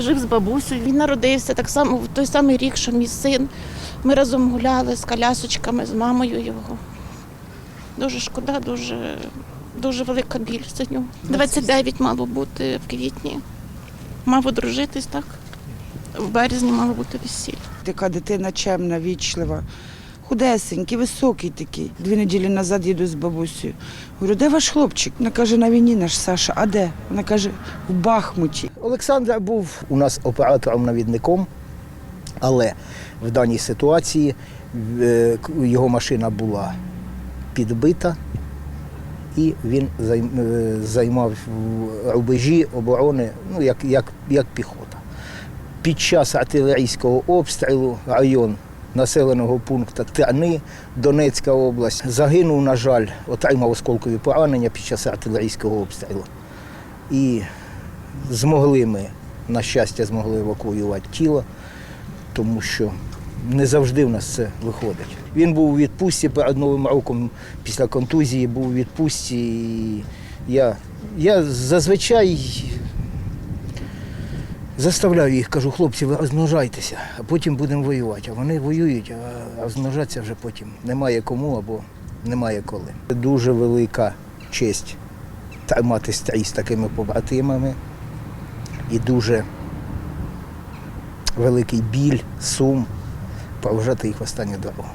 жив з бабусею. Він народився так само в той самий рік, що мій син. Ми разом гуляли з колясочками, з мамою його. Дуже шкода, дуже, дуже велика біль за нього. 29 мало бути в квітні. Мав одружитись, так? В березні мало бути весілля. Така дитина чемна, вічлива, худесенький, високий такий. Дві неділі назад їду з бабусею. Говорю, де ваш хлопчик? Вона каже, на війні наш Саша, а де? Вона каже, в Бахмуті. Олександр був у нас оператором-навідником, але в даній ситуації е, його машина була підбита, і він е, займав рубежі оборони ну, як, як, як піхота. Під час артилерійського обстрілу район населеного пункту Терни, Донецька область, загинув, на жаль, отримав осколкові поранення під час артилерійського обстрілу. І змогли ми, на щастя, змогли евакуювати тіло, тому що не завжди в нас це виходить. Він був у відпустці перед Новим роком, після контузії був у відпустці. І я, я зазвичай заставляю їх, кажу, хлопці, ви розмножайтеся, а потім будемо воювати. А вони воюють, а розмножатися вже потім немає кому або немає коли. Дуже велика честь тримати стрій з такими побратимами і дуже великий біль, сум проважати їх в останню дорогу.